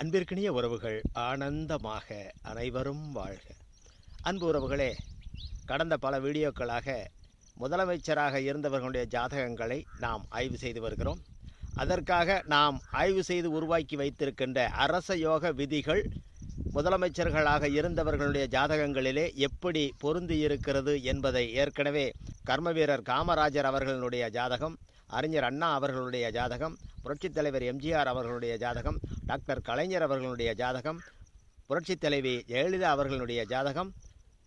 அன்பிற்கினிய உறவுகள் ஆனந்தமாக அனைவரும் வாழ்க. அன்பு உறவுகளே கடந்த பல வீடியோக்களாக முதலமைச்சராக இருந்தவர்களுடைய ஜாதகங்களை நாம் ஆய்வு செய்து வருகிறோம். அதற்காக நாம் ஆய்வு செய்து உருவாக்கி வைத்திருக்கின்ற அரச யோக விதிகள் முதலமைச்சர்களாக இருந்தவர்களுடைய ஜாதகங்களிலே எப்படி பொருந்தி இருக்கிறது என்பதை ஏற்கனவே கர்மவீரர் காமராஜர் அவர்களுடைய ஜாதகம் அறிஞர் அண்ணா அவர்களுடைய ஜாதகம் புரட்சித் தலைவர் எம்ஜிஆர் அவர்களுடைய ஜாதகம் டாக்டர் கலைஞர் அவர்களுடைய ஜாதகம் புரட்சித் தலைவி ஜெயலலிதா அவர்களுடைய ஜாதகம்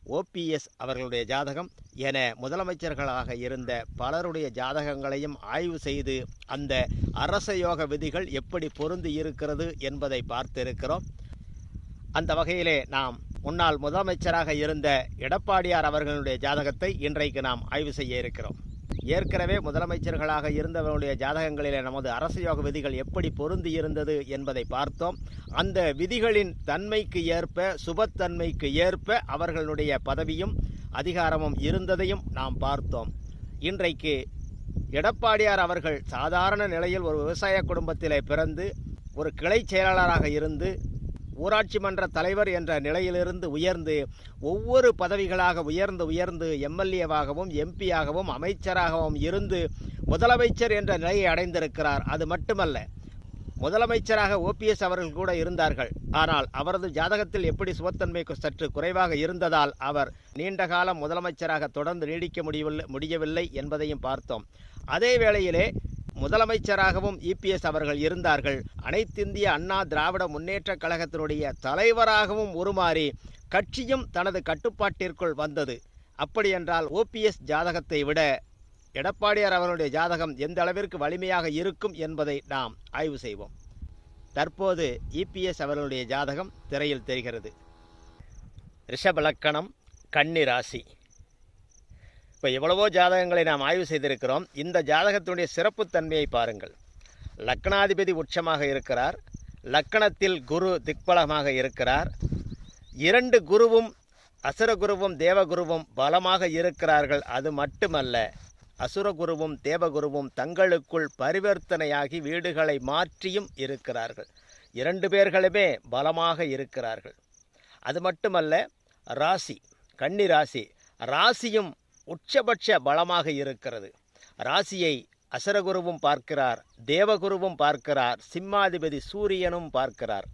ஓபிஎஸ் அவர்களுடைய ஜாதகம் என முதலமைச்சர்களாக இருந்த பலருடைய ஜாதகங்களையும் ஆய்வு செய்து அந்த அரச யோக விதிகள் எப்படி பொருந்து இருக்கிறது என்பதை பார்த்திருக்கிறோம். அந்த வகையிலே நாம் முன்னாள் முதலமைச்சராக இருந்த எடப்பாடியார் அவர்களுடைய ஜாதகத்தை இன்றைக்கு நாம் ஆய்வு செய்ய இருக்கிறோம். ஏற்கனவே முதலமைச்சர்களாக இருந்தவர்களுடைய ஜாதகங்களிலே நமது அரசு யோக விதிகள் எப்படி பொருந்தி இருந்தது என்பதை பார்த்தோம். அந்த விதிகளின் தன்மைக்கு ஏற்ப சுபத்தன்மைக்கு ஏற்ப அவர்களுடைய பதவியும் அதிகாரமும் இருந்ததையும் நாம் பார்த்தோம். இன்றைக்கு எடப்பாடியார் அவர்கள் சாதாரண நிலையில் ஒரு விவசாய குடும்பத்திலே பிறந்து ஒரு கிளை செயலாளராக இருந்து ஊராட்சி மன்ற தலைவர் என்ற நிலையிலிருந்து உயர்ந்து ஒவ்வொரு பதவிகளாக உயர்ந்து உயர்ந்து எம்எல்ஏவாகவும் எம்பியாகவும் அமைச்சராகவும் இருந்து முதலமைச்சர் என்ற நிலையை அடைந்திருக்கிறார். அது மட்டுமல்ல முதலமைச்சராக ஓபிஎஸ் அவர்கள் கூட இருந்தார்கள். ஆனால் அவரது ஜாதகத்தில் எப்படி சுபத்தன்மை சற்று குறைவாக இருந்ததால் அவர் நீண்ட காலம் முதலமைச்சராக தொடர்ந்து நீடிக்க முடியவில்லை முடியவில்லை என்பதையும் பார்த்தோம். அதே வேளையிலே முதலமைச்சராகவும் இபிஎஸ் அவர்கள் இருந்தார்கள். அனைத்திந்திய அண்ணா திராவிட முன்னேற்ற கழகத்தினுடைய தலைவராகவும் உருமாறி கட்சியும் தனது கட்டுப்பாட்டிற்குள் வந்தது. அப்படியென்றால் ஓபிஎஸ் ஜாதகத்தை விட எடப்பாடியார் அவர்களுடைய ஜாதகம் எந்த அளவிற்கு வலிமையாக இருக்கும் என்பதை நாம் ஆய்வு செய்வோம். தற்போது இபிஎஸ் அவர்களுடைய ஜாதகம் திரையில் தெரிகிறது. ரிஷபலக்கணம் கன்னி ராசி. இப்போ எவ்வளவோ ஜாதகங்களை நாம் ஆய்வு செய்திருக்கிறோம். இந்த ஜாதகத்தினுடைய சிறப்புத்தன்மையை பாருங்கள். லக்னாதிபதி உச்சமாக இருக்கிறார். லக்கணத்தில் குரு திக்பலமாக இருக்கிறார். இரண்டு குருவும் அசுரகுருவும் தேவகுருவும் பலமாக இருக்கிறார்கள். அது மட்டுமல்ல அசுரகுருவும் தேவகுருவும் தங்களுக்குள் பரிவர்த்தனையாகி வீடுகளை மாற்றியும் இருக்கிறார்கள். இரண்டு பேர்களுமே பலமாக இருக்கிறார்கள். அது மட்டுமல்ல ராசி கன்னி ராசி ராசியும் உச்சபட்ச பலமாக இருக்கிறது. ராசியை அசரகுருவும் பார்க்கிறார் தேவகுருவும் பார்க்கிறார் சிம்மாதிபதி சூரியனும் பார்க்கிறார்.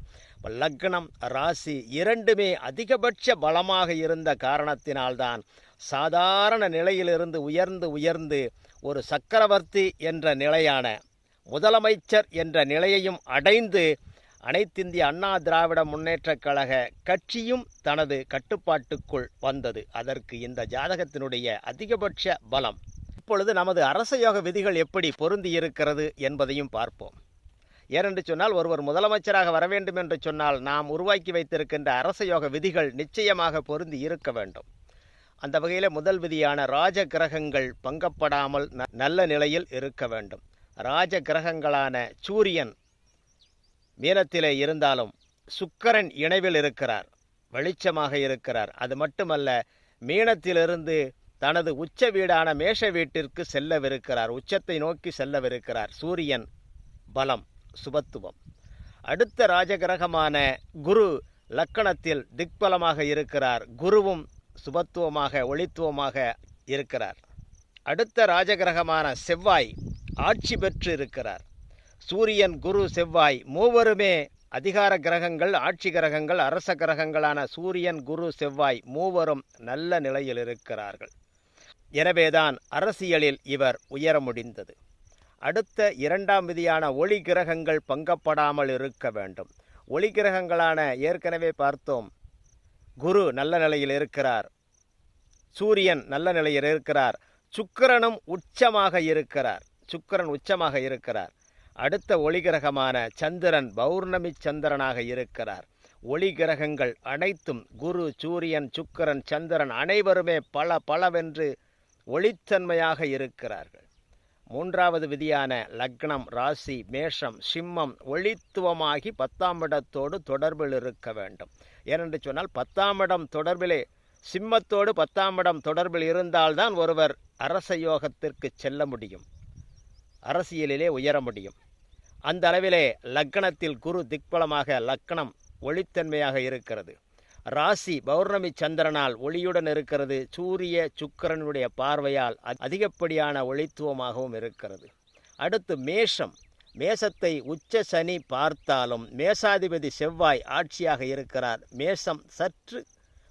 லக்னம் ராசி இரண்டுமே அதிகபட்ச பலமாக இருந்த காரணத்தினால்தான் சாதாரண நிலையிலிருந்து உயர்ந்து உயர்ந்து ஒரு சக்கரவர்த்தி என்ற நிலையான முதலமைச்சர் என்ற நிலையையும் அடைந்து அனைத்திந்திய அண்ணா திராவிட முன்னேற்றக் கழக கட்சியும் தனது கட்டுப்பாட்டுக்குள் வந்தது. அதற்கு இந்த ஜாதகத்தினுடைய அதிகபட்ச பலம். இப்பொழுது நமது அரச யோக விதிகள் எப்படி பொருந்தி இருக்கிறது என்பதையும் பார்ப்போம். ஏனென்று சொன்னால் ஒருவர் முதலமைச்சராக வர வேண்டும் என்று சொன்னால் நாம் உருவாக்கி வைத்திருக்கின்ற அரச யோக விதிகள் நிச்சயமாக பொருந்தி இருக்க வேண்டும். அந்த வகையில் முதல் விதியான ராஜ கிரகங்கள் பங்கப்படாமல் நல்ல நிலையில் இருக்க வேண்டும். ராஜ கிரகங்களான சூரியன் மீனத்திலே இருந்தாலும் சுக்கரன் இணைவில் இருக்கிறார் வெளிச்சமாக இருக்கிறார். அது மட்டுமல்ல மீனத்திலிருந்து தனது உச்ச வீடான மேஷ வீட்டிற்கு செல்லவிருக்கிறார். உச்சத்தை நோக்கி செல்லவிருக்கிறார். சூரியன் பலம் சுபத்துவம். அடுத்த ராஜகிரகமான குரு லக்கணத்தில் திக்பலமாக இருக்கிறார். குருவும் சுபத்துவமாக ஒளித்துவமாக இருக்கிறார். அடுத்த ராஜகிரகமான செவ்வாய் ஆட்சி பெற்று இருக்கிறார் சூரியன் குரு செவ்வாய் மூவருமே அதிகார கிரகங்கள் ஆட்சி கிரகங்கள் அரச கிரகங்களான சூரியன் குரு செவ்வாய் மூவரும் நல்ல நிலையில் இருக்கிறார்கள். எனவேதான் அரசியலில் இவர் உயர முடிந்தது. அடுத்த இரண்டாம் விதியான ஒளி கிரகங்கள் பங்கப்படாமல் இருக்க வேண்டும். ஒளி கிரகங்களான ஏற்கனவே பார்த்தோம். குரு நல்ல நிலையில் இருக்கிறார். சூரியன் நல்ல நிலையில் இருக்கிறார். சுக்கிரனும் உச்சமாக இருக்கிறார். சுக்கிரன் உச்சமாக இருக்கிறார். அடுத்த ஒளிகிரகமான சந்திரன் பௌர்ணமி சந்திரனாக இருக்கிறார். ஒளி கிரகங்கள் அனைத்தும் குரு சூரியன் சுக்கிரன் சந்திரன் அனைவருமே பல பலவென்று ஒளித்தன்மையாக இருக்கிறார்கள். மூன்றாவது விதியான லக்னம் ராசி மேஷம் சிம்மம் ஒளித்துவமாகி பத்தாம் இடத்தோடு தொடர்பில் இருக்க வேண்டும். ஏனென்று சொன்னால் பத்தாம் இடம் தொடர்பிலே சிம்மத்தோடு பத்தாம் இடம் தொடர்பில் இருந்தால்தான் ஒருவர் அரச யோகத்திற்கு செல்ல முடியும். அரசியலிலே உயர முடியும். அந்த அளவிலே லக்கணத்தில் குரு திக்பலமாக லக்கணம் ஒளித்தன்மையாக இருக்கிறது. ராசி பௌர்ணமி சந்திரனால் ஒளியுடன் இருக்கிறது. சூரிய சுக்கிரனுடைய பார்வையால் அதிகப்படியான ஒளித்துவமாகவும் இருக்கிறது. அடுத்து மேஷம். மேசத்தை உச்ச சனி பார்த்தாலும் மேசாதிபதி செவ்வாய் ஆட்சியாக இருக்கிறார். மேஷம் சற்று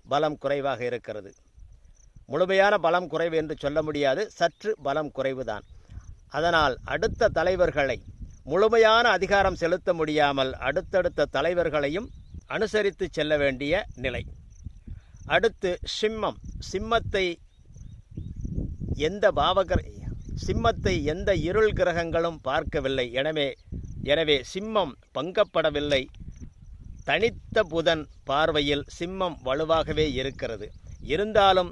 பலம் குறைவாக இருக்கிறது. முழுமையான பலம் குறைவு என்று சொல்ல முடியாது. சற்று பலம் குறைவுதான். அதனால் அடுத்த தலைவர்களை முழுமையான அதிகாரம் செலுத்த முடியாமல் அடுத்தடுத்த தலைவர்களையும் அனுசரித்து செல்ல வேண்டிய நிலை. அடுத்து சிம்மம். சிம்மத்தை எந்த பாவகர சிம்மத்தை எந்த இருள் கிரகங்களும் பார்க்கவில்லை. எனவே எனவே சிம்மம் பங்கப்படவில்லை. தனித்த புதன் பார்வையில் சிம்மம் வலுவாகவே இருக்கிறது. இருந்தாலும்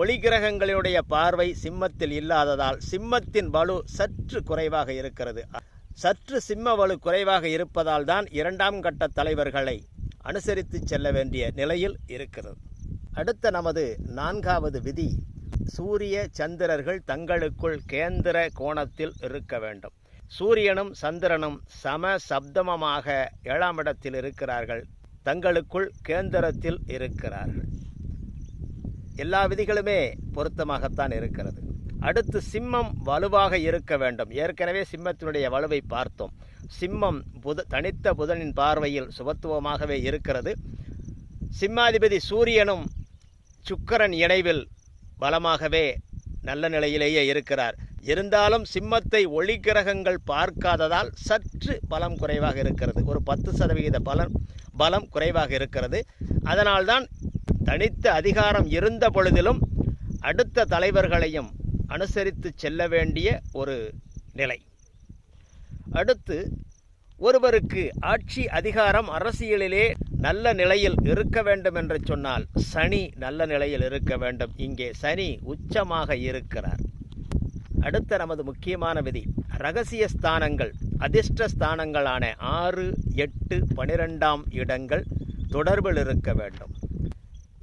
ஒளி கிரகங்களுடைய பார்வை சிம்மத்தில் இல்லாததால் சிம்மத்தின் வலு சற்று குறைவாக இருக்கிறது. சற்று சிம்ம வலு குறைவாக இருப்பதால் தான் இரண்டாம் கட்ட தலைவர்களை அனுசரித்து செல்ல வேண்டிய நிலையில் இருக்கிறது. அடுத்த நமது நான்காவது விதி சூரிய சந்திரர்கள் தங்களுக்குள் கேந்திர கோணத்தில் இருக்க வேண்டும். சூரியனும் சந்திரனும் சம சப்தமமாக ஏழாம் இடத்தில் இருக்கிறார்கள். தங்களுக்குள் கேந்திரத்தில் இருக்கிறார்கள். எல்லா விதிகளுமே பொருத்தமாகத்தான் இருக்கிறது. அடுத்து சிம்மம் வலுவாக இருக்க வேண்டும். ஏற்கனவே சிம்மத்தினுடைய வலுவை பார்த்தோம். சிம்மம் புத தனித்த புதனின் பார்வையில் சுபத்துவமாகவே இருக்கிறது. சிம்மாதிபதி சூரியனும் சுக்கரன் இணைவில் பலமாகவே நல்ல நிலையிலேயே இருக்கிறார். இருந்தாலும் சிம்மத்தை ஒளி கிரகங்கள் பார்க்காததால் சற்று பலம் குறைவாக இருக்கிறது. ஒரு பத்து சதவிகித பலன் பலம் குறைவாக இருக்கிறது. அதனால்தான் தனித்த அதிகாரம் இருந்த பொழுதிலும் அடுத்த தலைவர்களையும் அனுசரித்து செல்ல வேண்டிய ஒரு நிலை. அடுத்து ஒருவருக்கு ஆட்சி அதிகாரம் அரசியலிலே நல்ல நிலையில் இருக்க வேண்டும் என்று சொன்னால் சனி நல்ல நிலையில் இருக்க வேண்டும். இங்கே சனி உச்சமாக இருக்கிறார். அடுத்த நமது முக்கியமான விதி ரகசிய ஸ்தானங்கள் அதிர்ஷ்ட ஸ்தானங்களான ஆறு எட்டு பனிரெண்டாம் இடங்கள் தொடர்பில் இருக்க வேண்டும்.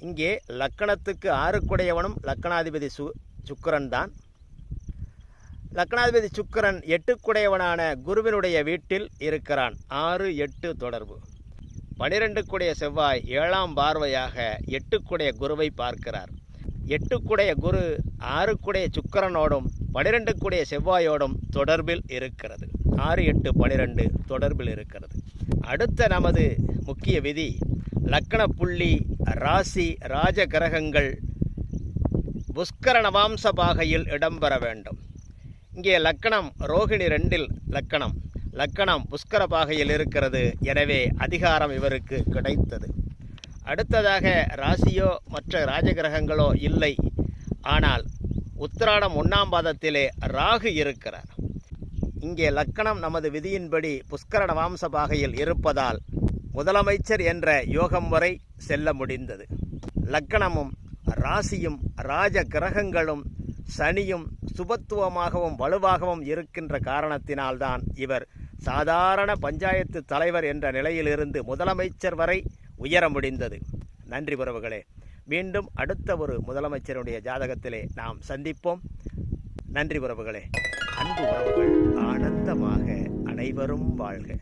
இங்கே லக்கணத்துக்கு ஆறுக்குடையவனும் லக்கணாதிபதி சு சுக்கரன் தான் லக்னாதிபதி சுக்கிரன் எட்டுக்குடையவனான குருவினுடைய வீட்டில் இருக்கிறான். ஆறு எட்டு தொடர்பு. பனிரெண்டுக்குடைய செவ்வாய் ஏழாம் பார்வையாக எட்டுக்குடைய குருவை பார்க்கிறார். எட்டுக்குடைய குரு ஆறுக்குடைய சுக்கிரனோடும் பனிரெண்டுக்குடைய செவ்வாயோடும் தொடர்பில் இருக்கிறது. ஆறு எட்டு பனிரெண்டு தொடர்பில் இருக்கிறது. அடுத்த நமது முக்கிய விதி லக்கண புள்ளி ராசி ராஜ கிரகங்கள் புஷ்கர நவாம்ச பாகையில் இடம்பெற வேண்டும். இங்கே லக்கணம் ரோகிணி ரெண்டில் லக்கணம். லக்கணம் புஷ்கர பாகையில் இருக்கிறது. எனவே அதிகாரம் இவருக்கு கிடைத்தது. அடுத்ததாக ராசியோ மற்ற ராஜகிரகங்களோ இல்லை. ஆனால் உத்திராடம் ஒன்றாம் பாதத்திலே ராகு இருக்கிறார். இங்கே லக்கணம் நமது விதியின்படி புஷ்கர நவாம்ச பாகையில் இருப்பதால் முதலமைச்சர் என்ற யோகம் வரை செல்ல முடிந்தது. லக்கணமும் ராசியும் ராஜ கிரகங்களும் சனியும் சுபத்துவமாகவும் வலுவாகவும் இருக்கின்ற காரணத்தினால்தான் இவர் சாதாரண பஞ்சாயத்து தலைவர் என்ற நிலையிலிருந்து முதலமைச்சர் வரை உயர முடிந்தது. நன்றி உறவுகளே. மீண்டும் அடுத்த ஒரு முதலமைச்சருடைய ஜாதகத்திலே நாம் சந்திப்போம். நன்றி உறவுகளே. அன்பு உறவுகள் ஆனந்தமாக அனைவரும் வாழ்க.